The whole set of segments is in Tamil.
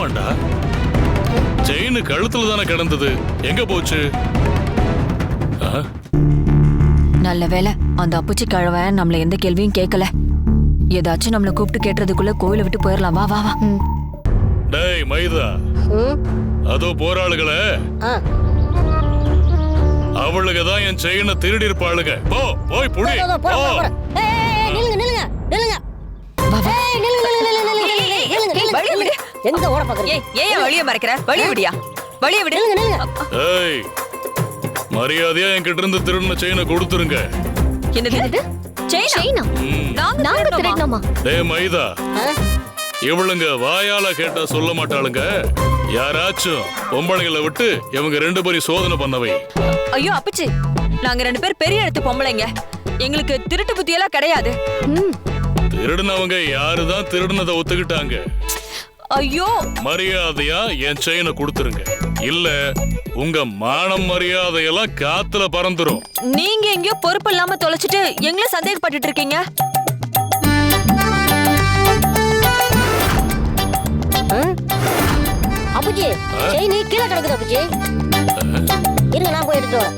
ஆமாண்டா. செயின் கழுத்துல தானே கிடந்தது. எங்க போச்சு? நல்ல வேளை அந்த அப்புச்சி கழவன் நம்மள எந்த கேள்வியும் கேட்கல. ஏதாச்சும் நம்மள கூப்பிட்டு கேட்டுறதுக்குள்ள கோயிலை விட்டு போயிடலாம். வா வா வா. டேய் மைதா. அதோ போராளுகளே ஆ. அவளுக தான் என் செயினை திருடி இருப்பாளுங்க போ போய் புடி. எங்க ஓட பாக்குறீங்க ஏய் ஏன் வழிய மறைக்கிற? வழிய விடியா? வழிய விடு. நில்லுங்க நில்லுங்க. ஏய் மரியாதையா என்கிட்ட இருந்து திருடின செயினை கொடுத்துருங்க. என்னது? செயினா. நாங்க திருடணுமா? டேய் மைதா? இவளுங்க வாயால கேட்டா சொல்ல மாட்டாளுங்க. யாராச்சும் பொம்பளைங்களை விட்டு இவங்க ரெண்டு பேரும் சோதனை பண்ணவை. ஐயோ அப்பச்சி. நாங்க ரெண்டு பேர் பெரிய இடத்து பொம்பளைங்க. எங்களுக்கு திருட்டு புத்தி எல்லாம் கிடையாது திருடினவங்க யாருதான் திருடினதை ஒத்துக்கிட்டாங்க? ஐயோ. மரியாதையா என் செயினை கொடுத்துருங்க. இல்ல உங்க மானம் மரியாதையெல்லாம் காத்துல பறந்துரும். நீங்க எங்கேயோ பொறுப்பு இல்லாம தொலைச்சிட்டு எங்களை சந்தேகப்பட்டுட்டு இருக்கீங்க. ஆ? அப்புச்சி செயின் கீழே கிடக்குது அப்புச்சி இருங்க நான் போய் எடுத்துட்டு வரேன்.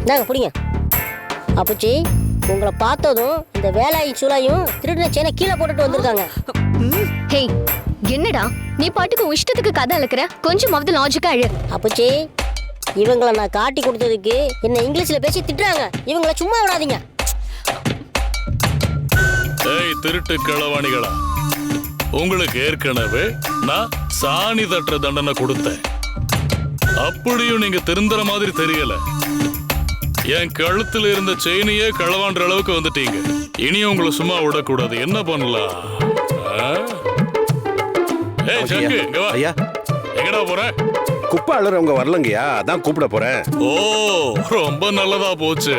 இந்தாங்க பிடிங்க. அப்புச்சி உங்களை பார்த்ததும் இந்த வேலாயும் சூலாயும் திருடின செயினை கீழே போட்டுட்டு வந்திருக்காங்க. ஹே என்னடா? நீ பாட்டுக்கு உன் இஷ்டத்துக்கு கதை அளக்குற? கொஞ்சமாவது லாஜிக்கா அழு. அப்புச்சி இவங்களை நான் காட்டி கொடுத்ததுக்கு என்ன இங்கிலீஷ்ல பேசி திட்டுறாங்க. இவங்கள சும்மா விடாதீங்க. ஏய் திருட்டு களவாணிகளா உங்களுக்கு ஏற்கனவே நான் சாணி தட்டுற தண்டனை கொடுத்தேன். அப்படியும் நீங்க திருந்துற மாதிரி தெரியல. என் கழுத்துல இருந்த செயினையே களவான்ற அளவுக்கு வந்துட்டீங்க. இனி உங்களை சும்மா விடக்கூடாது. என்ன பண்ணலாம்? ஏய் சங்கு இங்க வா. ஐயா. எங்கடா போற? குப்பை அழுறவங்க வரலங்கய்யா. அதான் கூப்பிட போறேன். ஓ ரொம்ப நல்லதா போச்சு.